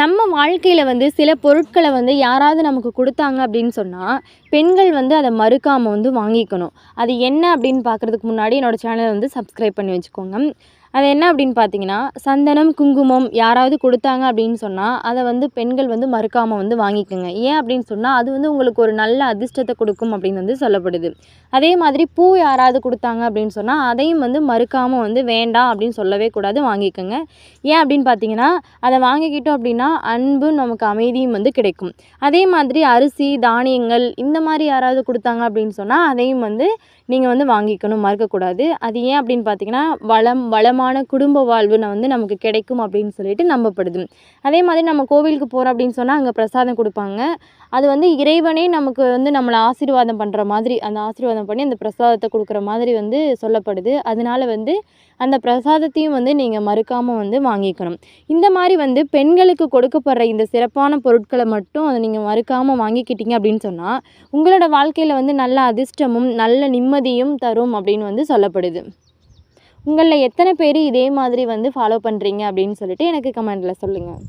நம்ம வாழ்க்கையில் வந்து சில பொருட்களை வந்து யாராவது நமக்கு கொடுத்தாங்க அப்படின்னு சொன்னால் பெண்கள் வந்து அதை மறுக்காமல் வந்து வாங்கிக்கணும். அது என்ன அப்படின்னு பார்க்குறதுக்கு முன்னாடி என்னோடய சேனலை வந்து சப்ஸ்கிரைப் பண்ணி வச்சுக்கோங்க. அது என்ன அப்படின்னு பார்த்தீங்கன்னா சந்தனம் குங்குமம் யாராவது கொடுத்தாங்க அப்படின்னு சொன்னால் அதை வந்து பெண்கள் வந்து மறுக்காமல் வந்து வாங்கிக்கோங்க. ஏன் அப்படின்னு சொன்னால் அது வந்து உங்களுக்கு ஒரு நல்ல அதிர்ஷ்டத்தை கொடுக்கும் அப்படின்னு வந்து சொல்லப்படுது. அதே மாதிரி பூ யாராவது கொடுத்தாங்க அப்படின்னு சொன்னால் அதையும் வந்து மறுக்காமல் வந்து வேண்டாம் அப்படின்னு சொல்லவே கூடாது வாங்கிக்கோங்க. ஏன் அப்படின்னு பார்த்தீங்கன்னா அதை வாங்கிக்கிட்டோம் அப்படின்னா அன்பும் நமக்கு அமைதியும் வந்து கிடைக்கும். அதே மாதிரி அரிசி தானியங்கள் இந்த மாதிரி யாராவது கொடுத்தாங்க அப்படின்னு சொன்னால் அதையும் வந்து நீங்கள் வந்து வாங்கிக்கணும் மறுக்கக்கூடாது. அது ஏன் அப்படின்னு பார்த்தீங்கன்னா வளம் வளமாக வளமான குடும்ப வாழ்வு நான் வந்து நமக்கு கிடைக்கும் அப்படின்னு சொல்லிட்டு நம்பப்படுது. அதே மாதிரி நம்ம கோவிலுக்கு போகிறோம் அப்படின்னு சொன்னால் அங்கே பிரசாதம் கொடுப்பாங்க. அது வந்து இறைவனே நமக்கு வந்து நம்மளை ஆசீர்வாதம் பண்ணுற மாதிரி அந்த ஆசீர்வாதம் பண்ணி அந்த பிரசாதத்தை கொடுக்குற மாதிரி வந்து சொல்லப்படுது. அதனால வந்து அந்த பிரசாதத்தையும் வந்து நீங்கள் மறுக்காமல் வந்து வாங்கிக்கணும். இந்த மாதிரி வந்து பெண்களுக்கு கொடுக்கப்படுற இந்த சிறப்பான பொருட்களை மட்டும் அதை நீங்கள் மறுக்காமல் வாங்கிக்கிட்டீங்க அப்படின்னு சொன்னால் உங்களோட வாழ்க்கையில் வந்து நல்ல அதிர்ஷ்டமும் நல்ல நிம்மதியும் தரும் அப்படின்னு வந்து சொல்லப்படுது. உங்களில் எத்தனை பேர் இதே மாதிரி வந்து ஃபாலோ பண்ணுறீங்க அப்படின்னு சொல்லிட்டு எனக்கு கமெண்ட்டில் சொல்லுங்கள்